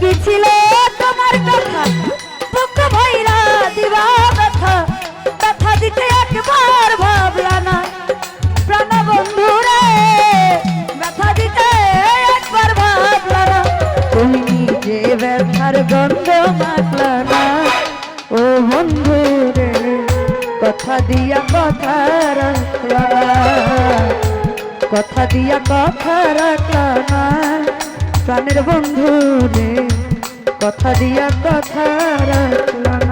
কি ছিল তোমার কথা? বুক ভাইরা দিবা ব্যথা। ব্যথা দিতে একবার ভাবলা না। প্রাণ বন্ধু রে, ব্যথা দিতে একবার ভাবলা না। তুমি নিজে ব্যথার গন্ধ মাখলা না। ও বন্ধু রে, কথা দিয়া কথা রাখলা কথা দিয়া কথা রাখলা না। প্রাণের বন্ধু রে। কথা দিয়া কথা রাখলাম।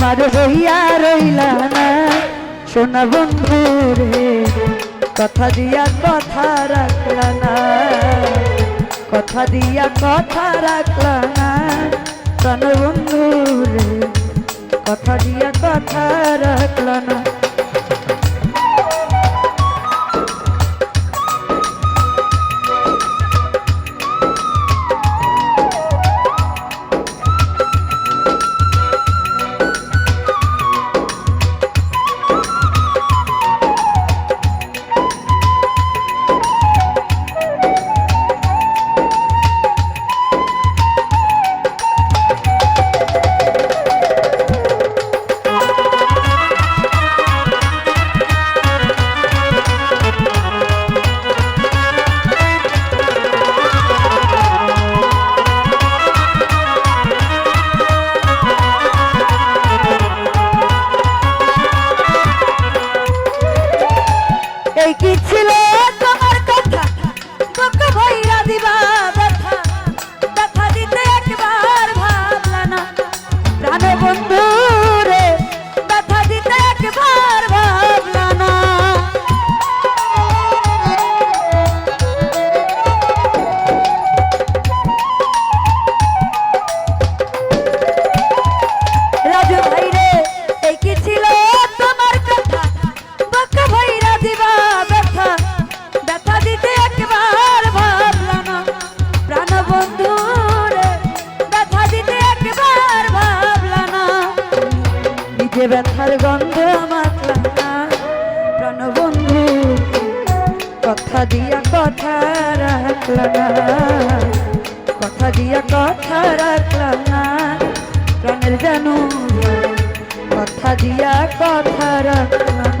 আমার হইয়া রইলা না। শোনা বন্ধু রে, কথা দিয়া কথা রাখলা না। কথা দিয়া কথা রাখলা না। শোনা বন্ধু রে, কথা দিয়া কথা রাখলা না। ব্যথার গন্ধ মাতলা প্রাণবন্ধু, কথা দিয়া কথা রাখলা না। কথা দিয়া কথা রাখলা না। প্রাণের জানু কথা দিয়া কথা রাখলা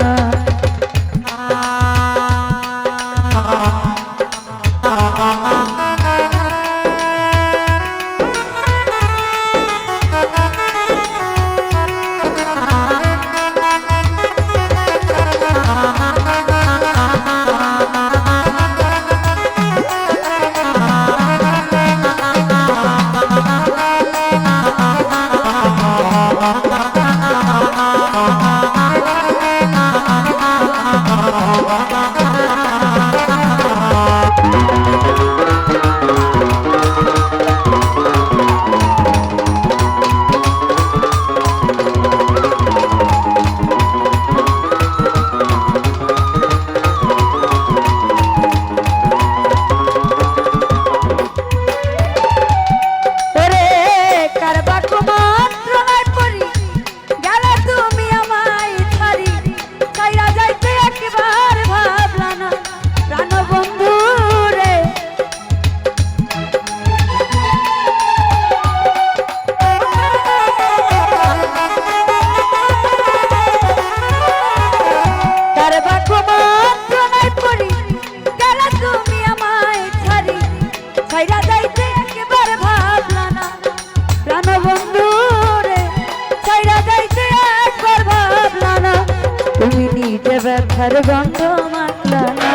কথার গন্ধ মাতলা না?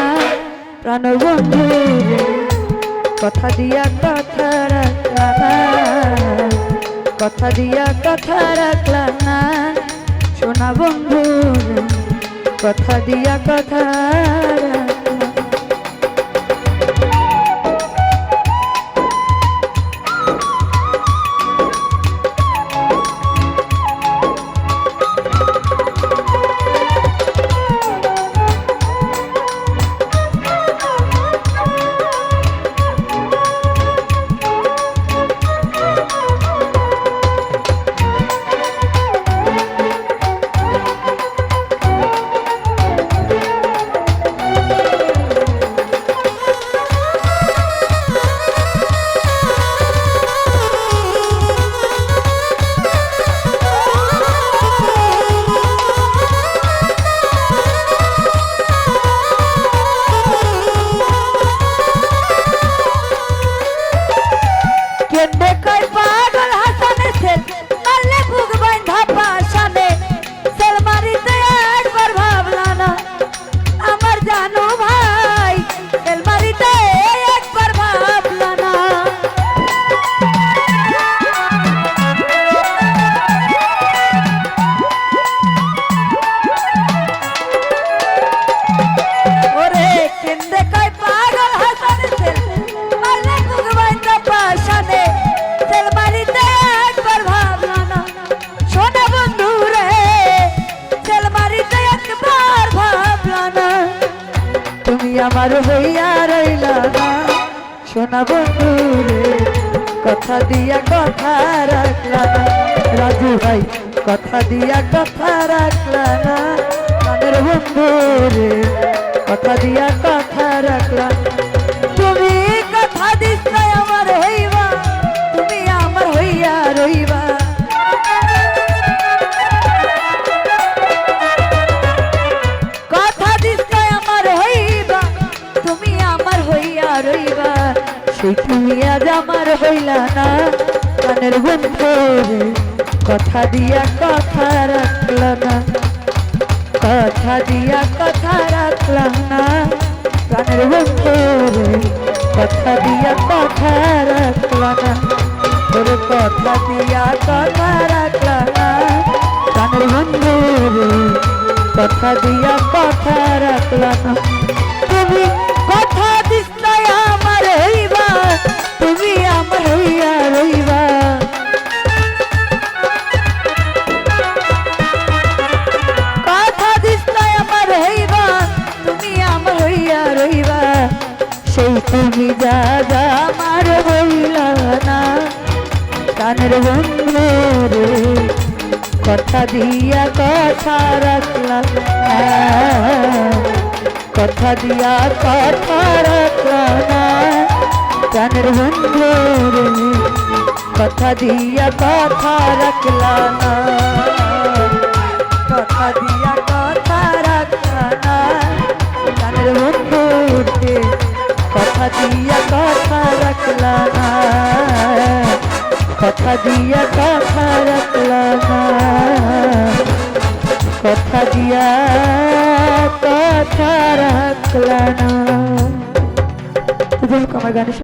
প্রাণ বন্ধু, কথা দিয়া কথা রাখলা না। কথা দিয়া কথা রাখলা না। সোনা বন্ধু, কথা দিয়া কথা আমার হইয়া রইলা না। সোনা বন্ধু রে কথা দিয়া কথা রাখলা না। রাজু ভাই, কথা দিয়া কথা রাখলা না। কানের বন্ধু রে কথা দিয়া কথা রাখলা রইবা, সেই তুমি আজ আমার হইলা না। কানের বন্ধু কথা দিয়া কথা রাখলা না। কথা দিয়া কথা রাখলাম না। প্রাণের বন্ধু কথা দিয়া কথা রাখলাম না। তোর কথা দিয়া কথা রাখলাম না। প্রাণের বন্ধু কথা দিয়া কথা রাখলাম না। দিয়া কথা রাখলাম না কথা দিয়া কথা রাখলাম না কানের বন্ধু রে কথা দিয়া কথা রাখলাম না কথা দিয়া কথা রাখলা না গানের বন্ধুতে কথা দিয়া কথা রাখলা না কথা দিয়া কথা রাখলা দিয়া কথা রাখলা আমার গানের